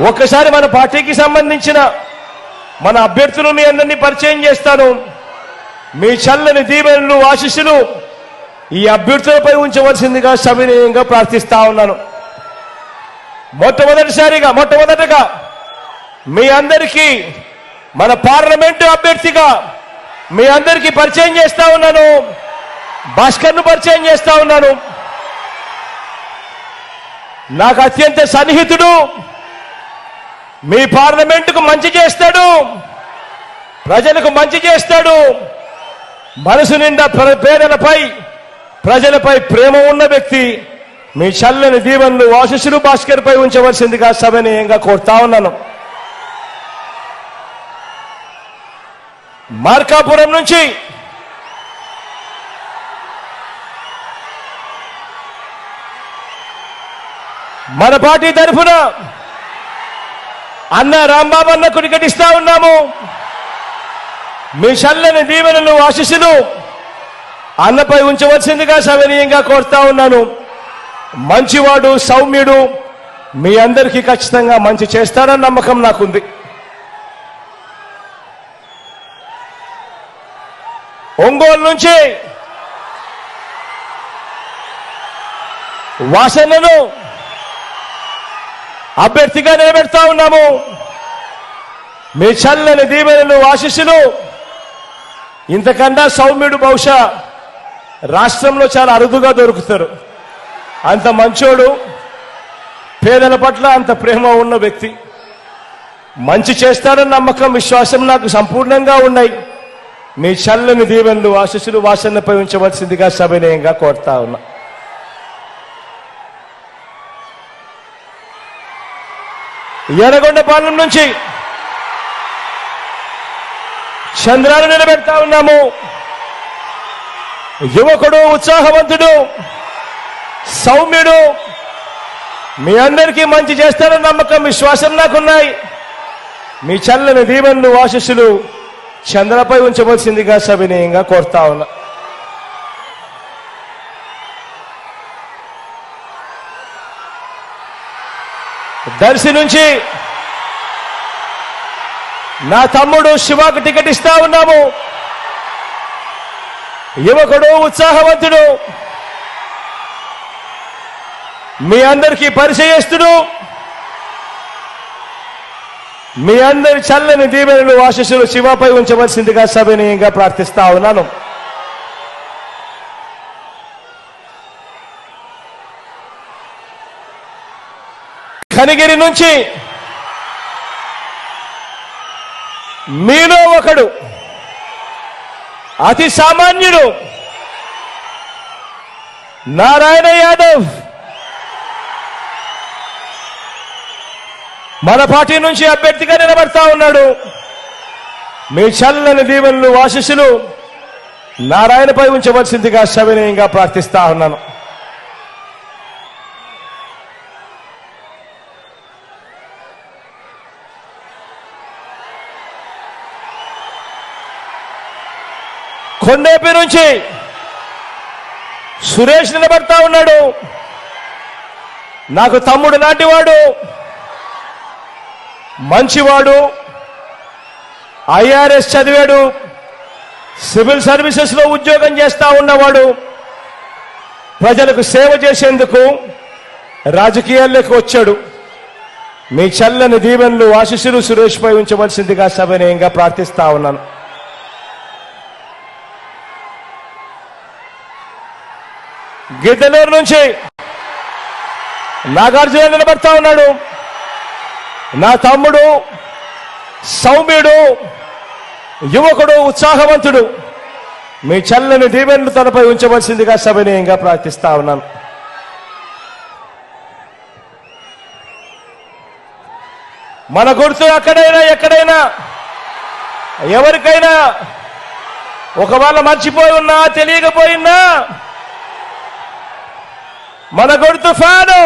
ఒక్కసారి మన పార్టీకి సంబంధించిన మన అభ్యర్థులు మీ అందరినీ పరిచయం చేస్తాను. మీ చల్లని దీవెనలు ఆశీస్సులు ఈ అభ్యర్థులపై ఉంచవలసిందిగా సవినయంగా ప్రార్థిస్తా ఉన్నాను. మొట్టమొదటిసారిగా మొట్టమొదటగా మీ అందరికీ మన పార్లమెంటు అభ్యర్థిగా మీ అందరికీ పరిచయం చేస్తా ఉన్నాను. భాస్కర్ను పరిచయం చేస్తా ఉన్నాను. నాకు అత్యంత సన్నిహితుడు మీ పార్లమెంటుకు మంచి చేస్తాడు ప్రజలకు మంచి చేస్తాడు. మనసు నిండా ప్ర- పేదలపై ప్రజలపై ప్రేమ ఉన్న వ్యక్తి మీ చల్లని దీవెనలు ఆశీస్సులు భాస్కర్ పై ఉంచవలసిందిగా సభనీయంగా కోరుతా ఉన్నాను. మార్కాపురం నుంచి మన పార్టీ తరఫున అన్న రాంబాబు అన్నకు టికెట్ ఉన్నాము. మీ చల్లని దీవెనలు ఆశిస్సులు అన్నపై ఉంచవలసిందిగా సవనీయంగా కోరుతా ఉన్నాను. మంచివాడు సౌమ్యుడు మీ అందరికీ ఖచ్చితంగా మంచి చేస్తారన్న నమ్మకం నాకుంది. ఒంగోలు నుంచి వాసనను అభ్యర్థిగా నిలబెడతా ఉన్నాము. మీ చల్లని దీవెనలు ఆశీస్సులు. ఇంతకన్నా సౌమ్యుడు బహుశా రాష్ట్రంలో చాలా అరుదుగా దొరుకుతారు. అంత మంచోడు పేదల పట్ల అంత ప్రేమ ఉన్న వ్యక్తి. మంచి చేస్తాడని నమ్మకం విశ్వాసం నాకు సంపూర్ణంగా ఉన్నాయి. మీ చల్లని దీవెనలు ఆశీస్సులు వాసనపై ఉంచవలసిందిగా సవినయంగా కోరుతా ఉన్నా. ఎర్రగొండపాలెం నుంచి చంద్రాలు నిలబెడతా ఉన్నాము. యువకుడు ఉత్సాహవంతుడు సౌమ్యుడు మీ అందరికీ మంచి చేస్తారని నమ్మకం విశ్వాసం నాకున్నాయి. మీ చల్లని దీవెనలు ఆశీస్సులు చంద్రపై ఉంచవలసిందిగా సవినయంగా కోరుతా ఉన్నా దర్శి నుంచి నా తమ్ముడు శివాకు టికెట్ ఇస్తా ఉన్నాము. యువకుడు ఉత్సాహవంతుడు మీ అందరికీ పరిచయస్తుడు మీ అందరి చల్లని దీవెనలు ఆశీస్సులు శివపై ఉంచవలసిందిగా సవినయంగా ప్రార్థిస్తా ఉన్నాను. కనిగిరి నుంచి మీలో ఒకడు అతి సామాన్యుడు నారాయణ యాదవ్. మన పార్టీ నుంచి అభ్యర్థిగా నిలబడతా ఉన్నాడు. మీ చల్లని దీవెనలు ఆశీస్సులు నారాయణపై ఉంచవలసిందిగా సవినయంగా ప్రార్థిస్తా ఉన్నాను. కొండేపి నుంచి సురేష్ నిలబడతా ఉన్నాడు. నాకు తమ్ముడు లాంటివాడు మంచివాడు ఐఆర్ఎస్ చదివాడు సివిల్ సర్వీసెస్లో ఉద్యోగం చేస్తా ఉన్నవాడు ప్రజలకు సేవ చేసేందుకు రాజకీయాల్లోకి వచ్చాడు. మీ చల్లని దీవెనలు ఆశీస్సులు సురేష్ పై ఉంచవలసిందిగా సవినయంగా ప్రార్థిస్తా ఉన్నాను. గిద్దలూరు నుంచి నాగార్జున నిలబడతా ఉన్నాడు. నా తమ్ముడు సౌమ్యుడు యువకుడు ఉత్సాహవంతుడు. మీ చల్లని దీవెనలు తనపై ఉంచవలసిందిగా సవినయంగా ప్రార్థిస్తా ఉన్నాను. మన గుర్తు అక్కడైనా ఎక్కడైనా ఎవరికైనా ఒకవేళ మర్చిపోయి ఉన్నా తెలియకపోయినా మన గుర్తు తుఫాను